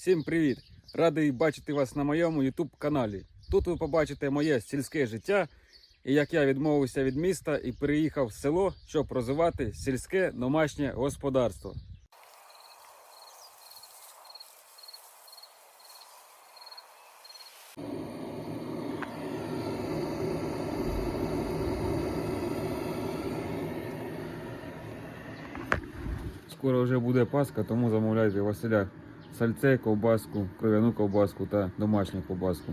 Всім привіт! Радий бачити вас на моєму YouTube каналі. Тут ви побачите моє сільське життя і як я відмовився від міста і переїхав в село, щоб розвивати сільське домашнє господарство. Скоро вже буде Пасха, тому замовляйте Василя сальце, ковбаску, кров'яну ковбаску та домашню ковбаску.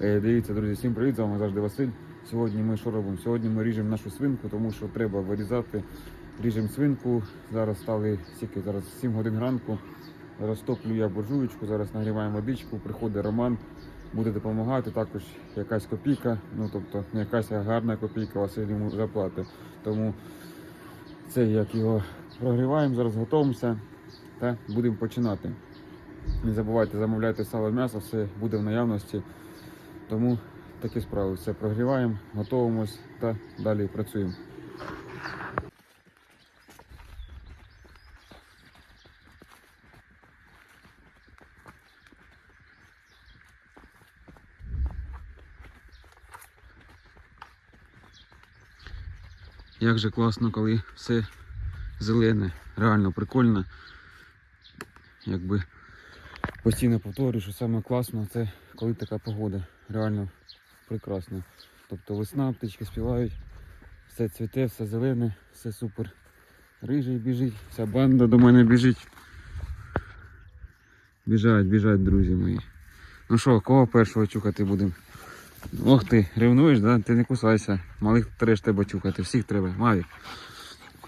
Е, дивіться, друзі, всім привіт, з вами завжди Василь. Сьогодні ми що робимо? Сьогодні ми ріжемо нашу свинку, тому що треба вирізати. Ріжемо свинку. Зараз стали скільки, зараз 7 годин ранку. Розтоплю я буржуєчку, зараз нагріваємо водичку, приходить Роман, буде допомагати. Також якась копійка, ну тобто не якась гарна копійка, Василь йому заплатить. Тому це як його прогріваємо, зараз готуємося та будемо починати. Не забувайте замовляйте сало м'ясо, все буде в наявності. Тому такі справи. Все прогріваємо, готуємось та далі працюємо. Як же класно, коли все зелене, реально прикольно. Якби постійно повторюю, що саме класно це коли така погода. Реально прекрасно. Тобто весна, птички співають, все цвіте, все зелене, все супер. Рижий біжить, вся банда до мене біжить. Біжать, біжать, друзі мої. Ну що, кого першого чухати будемо? Ох ти, ревнуєш, да? Ти не кусайся. Малих треш тебе чухати, всіх треба. Мавік.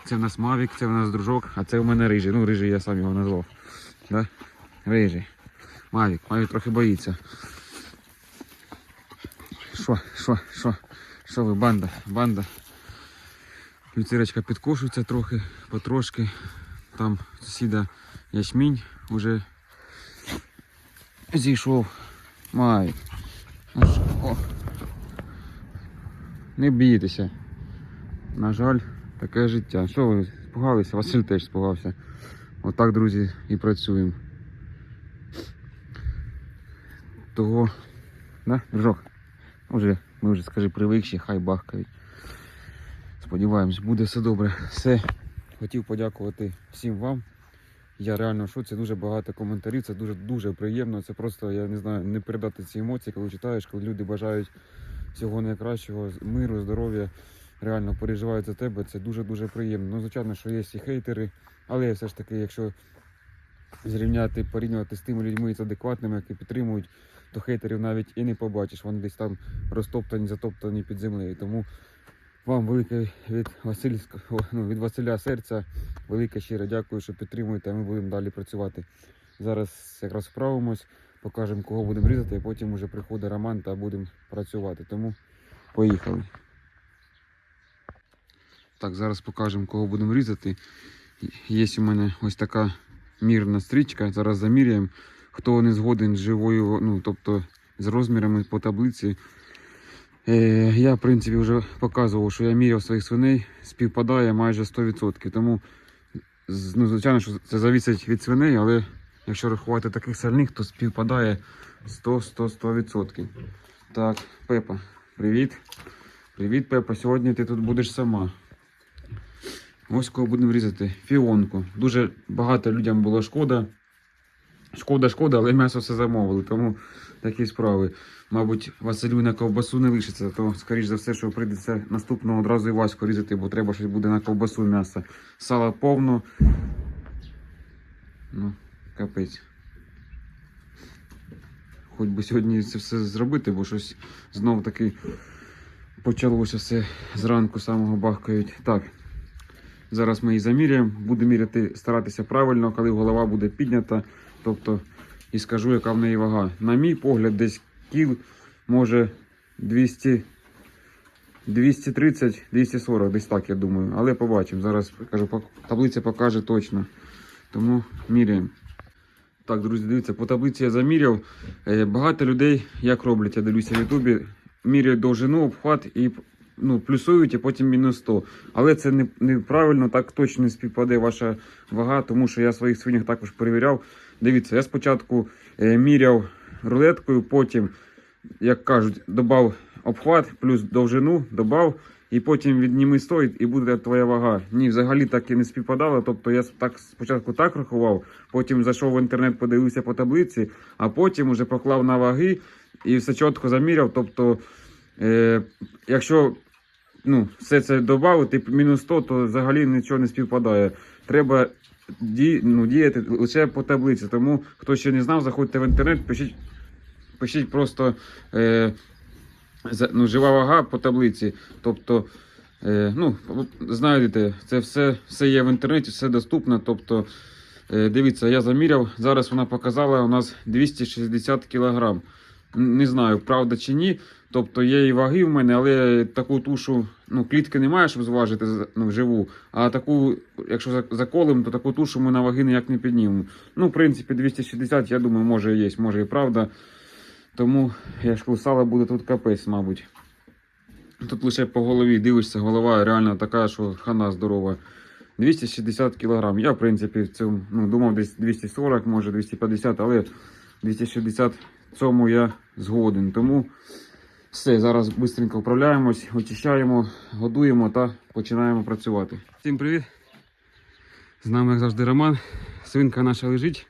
Це в нас Мавік, це в нас дружок, а це в мене рижий. Ну, рижий я сам його назвав. Да? Рижий. Мавік, Мавік трохи боїться. Що, що, що? Що ви, банда, банда. Люцерочка підкошується трохи, потрошки. Там сусіда ячмінь уже зійшов. Мавік. О. Не бійтеся. На жаль, таке життя. Що ви спугалися? Василь теж спугався. Отак, друзі, і працюємо. Того, да, дружок? Уже, ми вже, скажи, привикші, хай бахкають. Сподіваємось, буде все добре. Все. Хотів подякувати всім вам. Я реально в шоці, дуже багато коментарів, це дуже дуже приємно. Це просто, я не знаю, не передати ці емоції, коли читаєш, коли люди бажають всього найкращого, миру, здоров'я, реально переживають за тебе. Це дуже-дуже приємно. Ну, звичайно, що є і хейтери, але все ж таки, якщо зрівняти, порівнювати з тими людьми з адекватними, які підтримують, то хейтерів навіть і не побачиш. Вони десь там розтоптані, затоптані під землею. Тому вам велике від Васильського, ну, від Василя серця, велике щире дякую, що підтримуєте, ми будемо далі працювати. Зараз якраз вправимось, покажемо, кого будемо різати, і потім вже приходить Роман та будемо працювати. Тому поїхали. Так, зараз покажемо, кого будемо різати. Є у мене ось така мірна стрічка. Зараз заміряємо. Хто не згоден з живою, ну тобто з розмірами по таблиці. Е, я, в принципі, вже показував, що я міряв своїх свиней, співпадає майже 100%. Тому, ну, звичайно, що це залежить від свиней, але якщо рахувати таких сальних, то співпадає 100-100-100%. Так, Пепа, привіт. Привіт, Пепа. Сьогодні ти тут будеш сама. Ось кого будемо різати. Фіонку. Дуже багато людям було шкода. Шкода, шкода, але м'ясо все замовили, тому такі справи. Мабуть, Василю на ковбасу не лишиться, то, скоріш за все, що прийдеться наступного одразу і Ваську різати, бо треба щось буде на ковбасу м'ясо. Сала повно. Ну, капець. Хоч би сьогодні це все зробити, бо щось знов таки почалося все зранку самого бахкають. Так. Зараз ми її заміряємо. Буду міряти, старатися правильно, коли голова буде піднята. Тобто, і скажу, яка в неї вага. На мій погляд, десь кіл, може 200, 230-240, десь так, я думаю. Але побачимо. Зараз кажу, таблиця покаже точно. Тому міряємо. Так, друзі, дивіться, по таблиці я заміряв. Е, Багато людей як роблять, я дивлюся в Ютубі, міряють довжину, обхват і ну, плюсують, а потім мінус 100. Але це неправильно, так точно не співпаде ваша вага, тому що я своїх свинях також перевіряв. Дивіться, я спочатку е, міряв рулеткою, потім, як кажуть, додав обхват плюс довжину, додав, і потім відніми 100 і буде твоя вага. Ні, взагалі так і не співпадало. Тобто я так спочатку так рахував, потім зайшов в інтернет, подивився по таблиці, а потім вже поклав на ваги і все чітко заміряв. Тобто, е, якщо ну, все це додати, мінус 100, то взагалі нічого не співпадає. Треба ді, ну, діяти лише по таблиці. Тому хто ще не знав, заходьте в інтернет, пишіть, пишіть просто е, ну, жива вага по таблиці. Тобто, е, ну, знаєте, це все, все є в інтернеті, все доступно. Тобто, е, дивіться, я заміряв. Зараз вона показала у нас 260 кг. Не знаю, правда чи ні. Тобто є і ваги в мене, але таку тушу, ну, клітки немає, щоб зважити ну, живу. А таку, якщо за- заколем, то таку тушу ми на ваги ніяк не піднімемо. Ну, в принципі, 260, я думаю, може і є, може і правда. Тому я ж сало буде тут капець, мабуть. Тут лише по голові дивишся, голова реально така, що хана здорова. 260 кг. Я, в принципі, в цьому ну, думав десь 240, може 250, але 260 в цьому я згоден. Тому все, зараз швидко вправляємось, очищаємо, годуємо та починаємо працювати. Всім привіт! З нами, як завжди, Роман. Свинка наша лежить.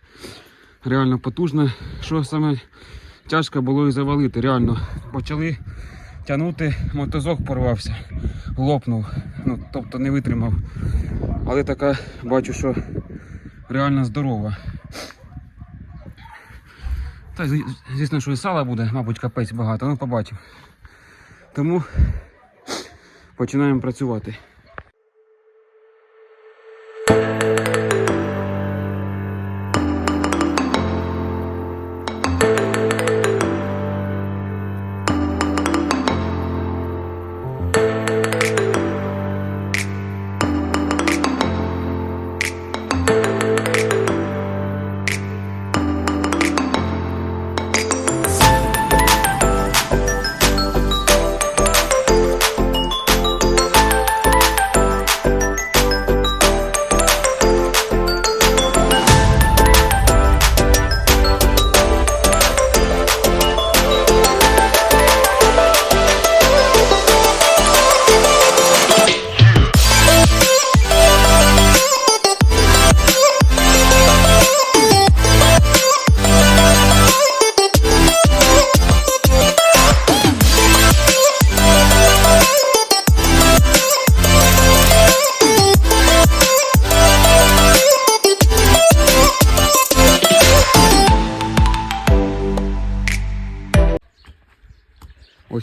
Реально потужна. Що саме тяжко було і завалити. Реально почали тягнути, мотозок порвався, лопнув, ну, тобто не витримав. Але така, бачу, що реально здорова. Та, звісно, що і сала буде, мабуть, капець багато, ну побачимо. Тому починаємо працювати.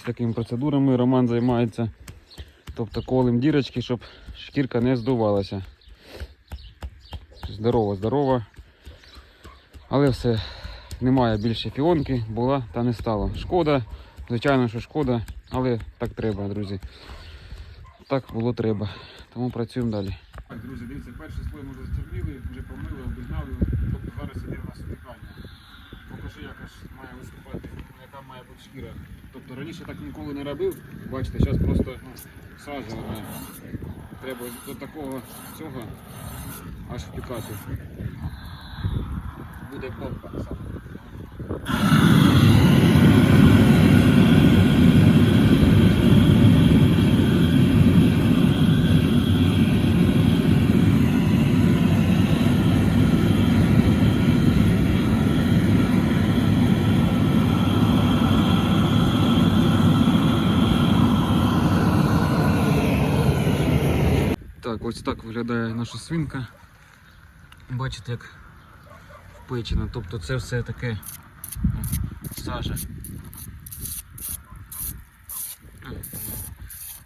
Такими процедурами Роман займається. Тобто колем дірочки, щоб шкірка не здувалася. Здорово, здорово. Але все, немає більше фіонки, була та не стало. Шкода, звичайно, що шкода, але так треба, друзі. Так було треба. Тому працюємо далі. Так, друзі, дивіться, перший слой ми вже зчернили, вже помили, обігнали. Тобто зараз іде у нас опікання. Покажи, яка ж має виступати, яка має бути шкіра. Тобто раніше так ніколи не робив. Бачите, зараз просто ну, сразу. Треба до такого цього аж впікати. Буде попка саме. Ось так виглядає наша свинка. Бачите, як впечена. Тобто це все таке сажа.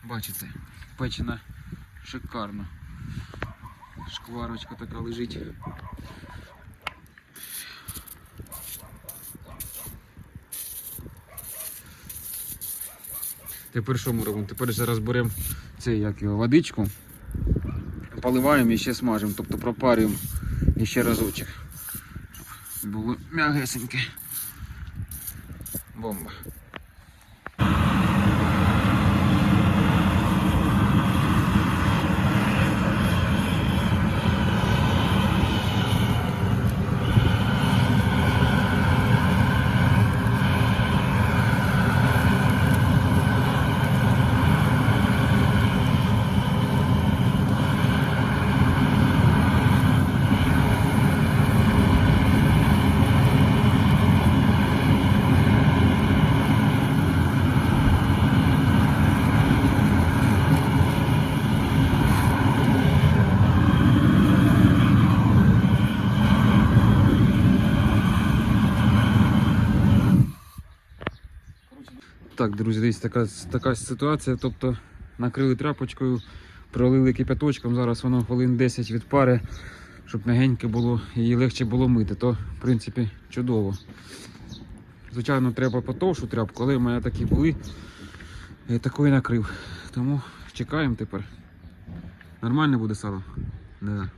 Бачите, печена шикарно. Шкварочка така лежить. Тепер що ми робимо? Тепер зараз беремо цей як його водичку, поливаємо і ще смажемо, тобто пропарюємо ще разочок. Було м'ягесеньке. Бомба. Так, друзі, десь така, така ситуація. Тобто накрили тряпочкою, пролили кипяточком, зараз воно хвилин 10 від пари, щоб м'ягеньке було і легше було мити, то в принципі чудово. Звичайно, треба потовшу тряпку, але в мене такі були. Я такої накрив. Тому чекаємо тепер. Нормально буде сало? Да.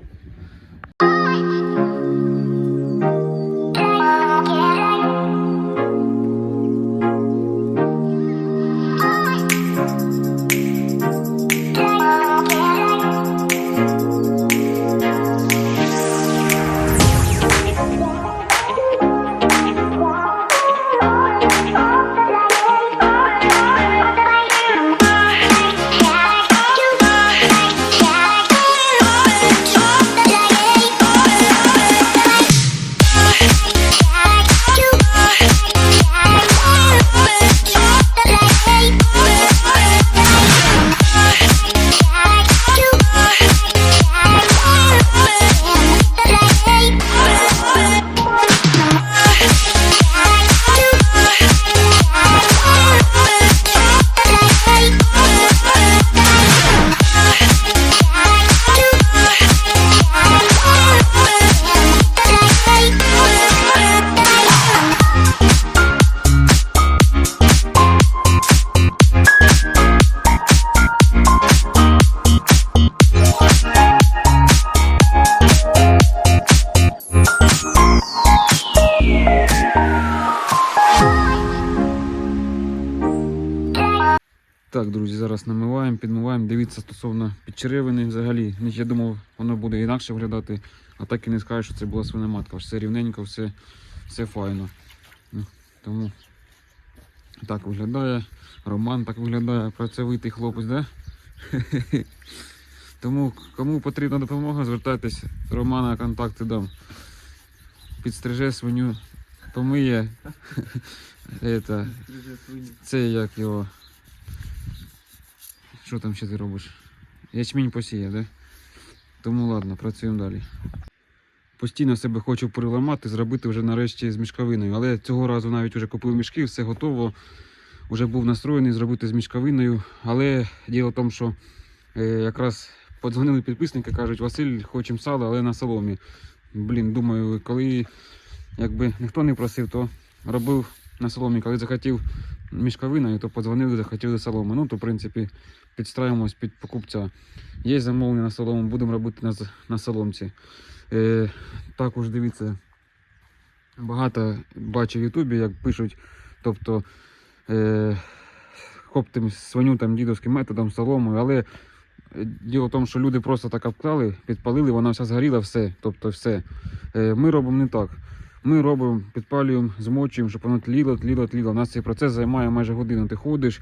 Дивіться стосовно підчеревини взагалі. Ну, Я думав, воно буде інакше виглядати, а так і не скажу, що це була свиноматка. Все рівненько, все, все файно. Ну, Тому так виглядає. Роман так виглядає, працьовитий хлопець, да? Тому кому потрібна допомога, звертайтесь. Романа контакти дам. Підстриже свиню, помиє. Це як його. Що там ще ти робиш? Ячмінь посіяв, да? Тому ладно, працюємо далі. Постійно себе хочу переламати, зробити вже нарешті з мішковиною. Але цього разу навіть вже купив мішки, все готово. Вже був настроєний зробити з мішковиною. Але діло в тому, що е, якраз подзвонили підписники, кажуть, Василь, хочемо сало, але на соломі. Блін, думаю, коли якби ніхто не просив, то робив на соломі. Коли захотів мішковиною, то подзвонили, захотіли соломи. Ну, то в принципі підстраюємось під покупця. Є замовлення на солому, будемо робити на, на соломці. Е, також дивіться, багато бачу в Ютубі, як пишуть, тобто е, хоптим свиню дідовським методом, соломою, але е, діло в тому, що люди просто так обклали, підпалили, вона вся згоріла, все. Тобто все. Е, ми робимо не так. Ми робимо, підпалюємо, змочуємо, щоб воно тліло, тліло, тліло. У нас цей процес займає майже годину. Ти ходиш,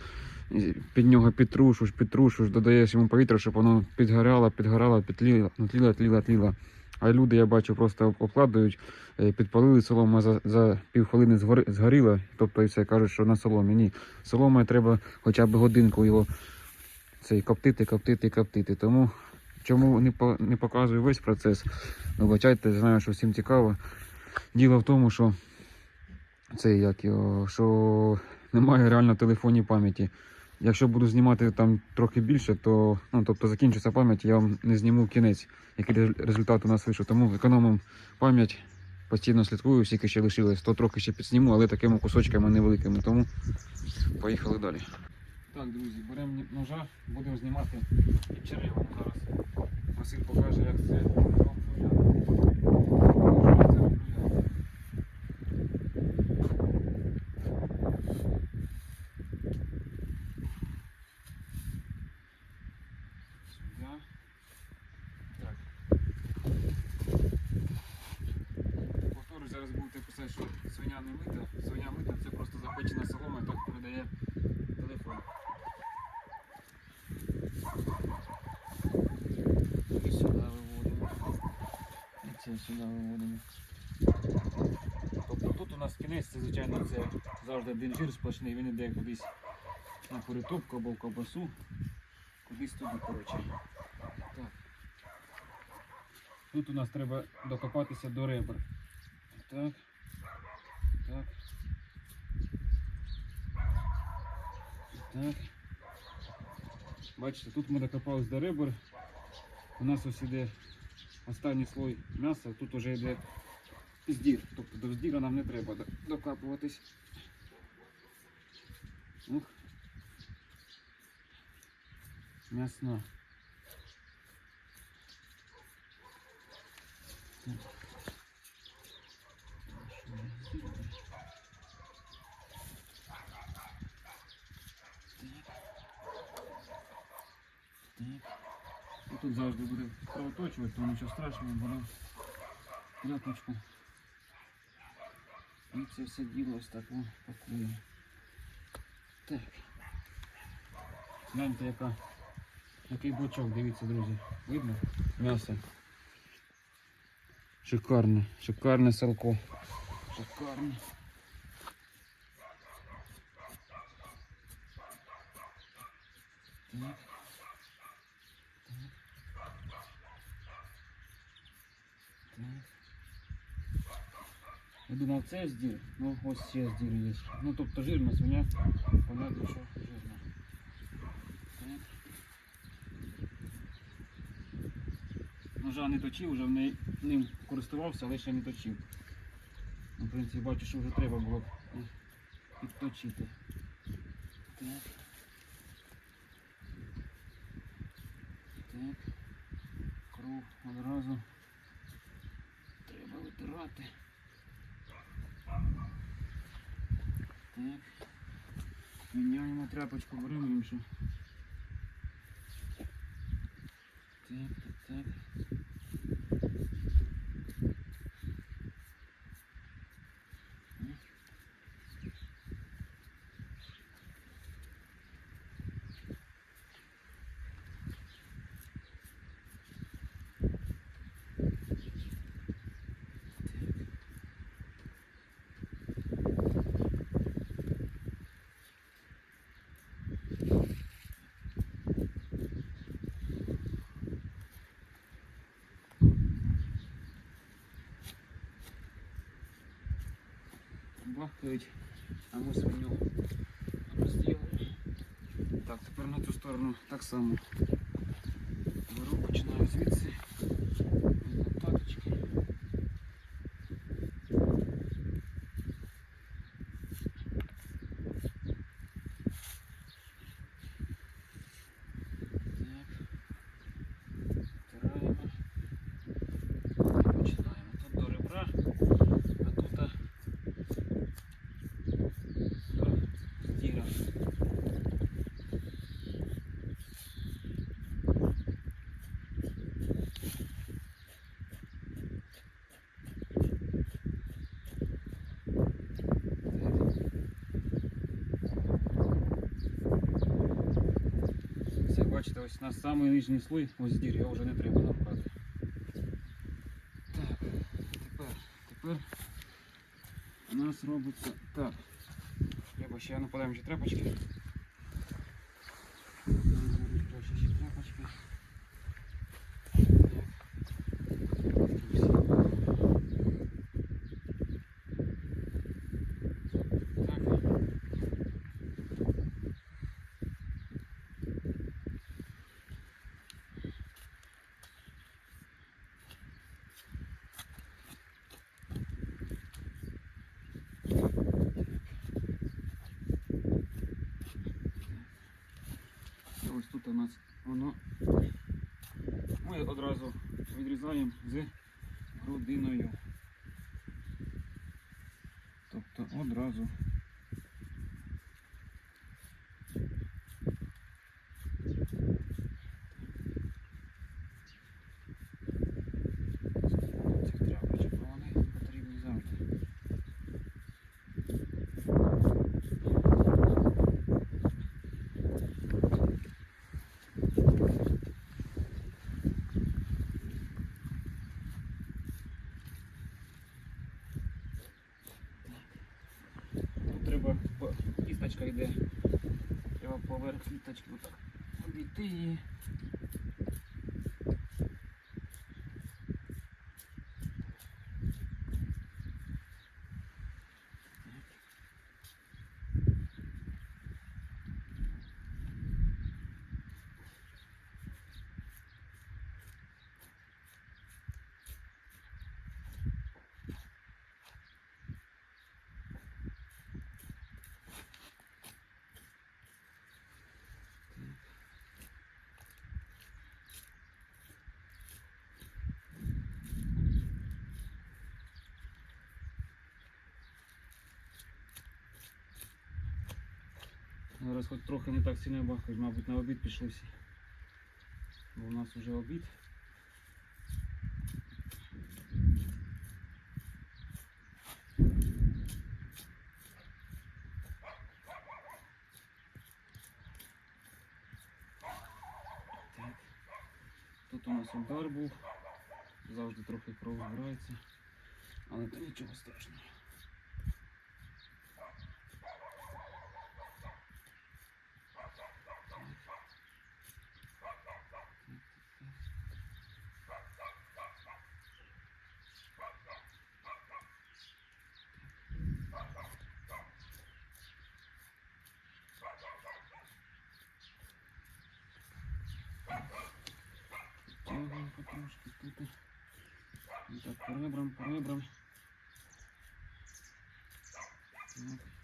під нього підтрушуєш, підтрушуєш, додаєш йому повітря, щоб воно підгоряло, підгорало, підтліло, ну, тліло, тліло, тліло. А люди, я бачу, просто обкладають, е, підпалили солому, за, за півхвилини згори, згоріло, тобто і все кажуть, що на соломі. Ні, соломою треба хоча б годинку його цей, коптити, коптити, коптити. Тому чому не, по, не показую весь процес, вибачайте, знаю, що всім цікаво. Діло в тому, що це як його, що немає реально телефонній пам'яті. Якщо буду знімати там трохи більше, то ну, тобто закінчиться пам'ять, я вам не зніму кінець, який результат у нас вийшов. Тому економимо пам'ять, постійно слідкую, скільки ще лишилось, то трохи ще підсніму, але такими кусочками невеликими. Тому поїхали далі. Так, друзі, беремо ножа, будемо знімати черевом зараз. Василь покаже, як це роблю я. Покажу, як це роблю я. Сюди. Так. Повторюсь, зараз будете писати, що свиня не мита. Свиня мита це просто запечена солома і так передає телефон. І сюди виводимо. І сюди виводимо. Тобто тут у нас кінець, це звичайно це завжди один жир сплошний, він іде кудись на перетопку або в ковбасу. Кудись туди, коротше. Так. Тут у нас треба докопатися до ребер. Так. Так. Так. Бачите, тут ми докопались до ребер. У нас ось іде останній слой м'яса, тут вже йде здір. Тобто до здіра нам не треба докапуватись. Ух. М'ясно. Так. І тут завжди буде кровоточувати, то нічого страшного, беремо тряпочку. І це все діло ось так пакуємо. Так. Гляньте, яка, який бочок, дивіться, друзі. Видно? М'ясо. Шикарне, шикарне салко. Шикарне. Я думав, це здір, ну ось ще здір є. Ну тобто жирна свиня, понятно, що жирна. Ножа не точив, вже в ним користувався, але ще не точив. Ну, в принципі, бачу, що вже треба було підточити. Так. Кров одразу треба витирати. Так. Міняємо тряпочку, беремо іншу. Так, так, так. Бахкають, а ми свиню розділили. Так, тепер на цю сторону так само. Беру, починаю звідси. бачите, ось на самий нижній слой, ось здір, його вже не треба нам брати. Так, тепер, тепер у нас робиться так. Треба ще нападаємо ще тряпочки. Краще ще тряпочки. Одразу відрізаємо з грудиною. Тобто одразу. Цих тряпочок, бо вони потрібні завжди. Тут треба по- кісточка йде. Треба поверх так її. Зараз хоч трохи не так сильно бахають, мабуть, на обід пішли всі. Бо у нас вже обід. Так. Тут у нас удар був. Завжди трохи кров збирається. Але то нічого страшного. Потрошки тут. І так, по ребрам, по ребрам. Так.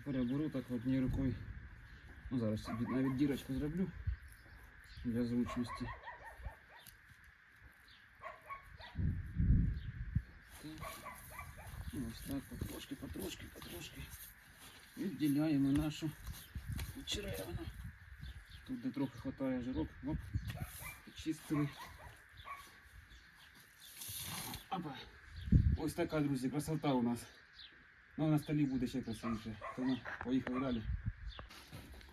тепер я беру так однією рукою. Ну, зараз собі навіть дірочку зроблю для зручності. Так. Ну, Ось так, потрошки, потрошки, потрошки. Відділяємо нашу черевину. Тут де трохи хватає жирок, оп, почистили. Опа. Ось така, друзі, красота у нас. Ну, на столі буде ще красивіше. Тому поїхали далі.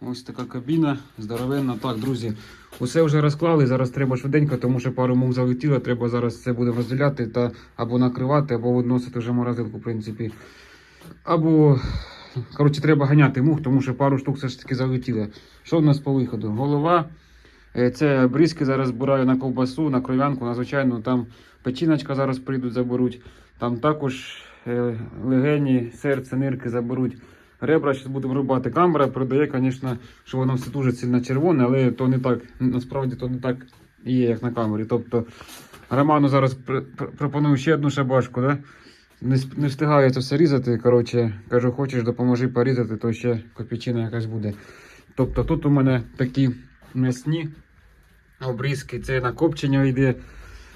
Ось така кабіна здоровенна. Так, друзі, усе вже розклали. Зараз треба швиденько, тому що пару мух залетіло. Треба зараз це буде розділяти та або накривати, або відносити вже морозилку, в принципі. Або, коротше, треба ганяти мух, тому що пару штук все ж таки залетіло. Що в нас по виходу? Голова. Е, Це бризки зараз збираю на ковбасу, на кров'янку, на звичайну. Там печіночка зараз прийдуть, заберуть. Там також легені, серце, нирки заберуть. Ребра зараз будемо рубати. Камера передає, звісно, що воно все дуже сильно червоне, але то не так. Насправді то не так і є, як на камері. Тобто Роману зараз пр- пр- пропоную ще одну шабашку, да? Не, не встигаю це все різати. Коротше, кажу, хочеш, допоможи порізати, то ще копійчина якась буде. Тобто тут у мене такі м'ясні обрізки, це на копчення йде.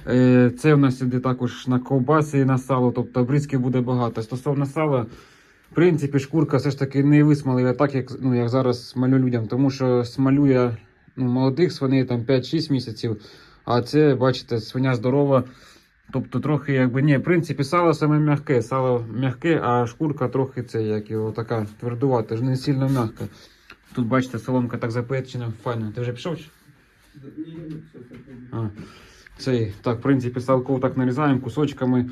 Е, Це в нас іде також на ковбаси і на сало, тобто обрізки буде багато. Стосовно сала, в принципі, шкурка все ж таки не висмалює так, як, ну, як зараз смалю людям, тому що смалює ну, молодих свиней там 5-6 місяців, а це, бачите, свиня здорова. Тобто трохи якби ні, в принципі, сало саме м'яке, сало м'яке, а шкурка трохи це як його така твердувата, не сильно м'яка. Тут бачите, соломка так запечена, файно. Ти вже пішов? А, цей, так, в принципі, салко так нарізаємо кусочками.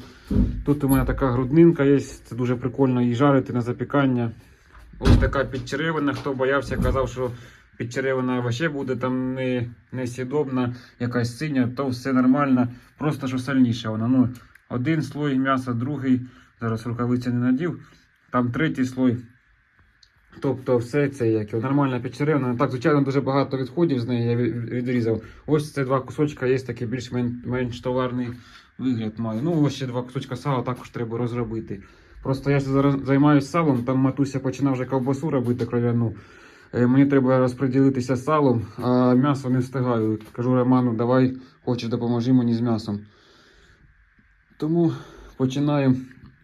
Тут у мене така груднинка є, це дуже прикольно її жарити на запікання. Ось така підчеревина. Хто боявся, казав, що підчеревина вообще буде там не, не сідобна, якась синя, то все нормально. Просто що сильніше вона. Ну, один слой м'яса, другий. Зараз рукавиці не надів. Там третій слой. Тобто все це як нормальна підчеревина. Так, звичайно, дуже багато відходів з неї я відрізав. Ось це два кусочка є такий більш-менш товарний вигляд має. Ну, ось ще два кусочка сала також треба розробити. Просто я зараз займаюся салом, там матуся починав вже ковбасу робити кров'яну. Е, Мені треба розподілитися салом, а м'ясо не встигаю. Кажу Роману, давай, хочеш, допоможи мені з м'ясом. Тому починаємо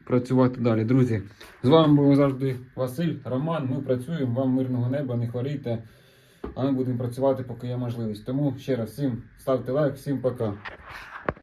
працювати далі. Друзі, з вами був завжди Василь, Роман. Ми працюємо, вам мирного неба, не хворійте. А ми будемо працювати, поки є можливість. Тому ще раз всім ставте лайк, всім пока.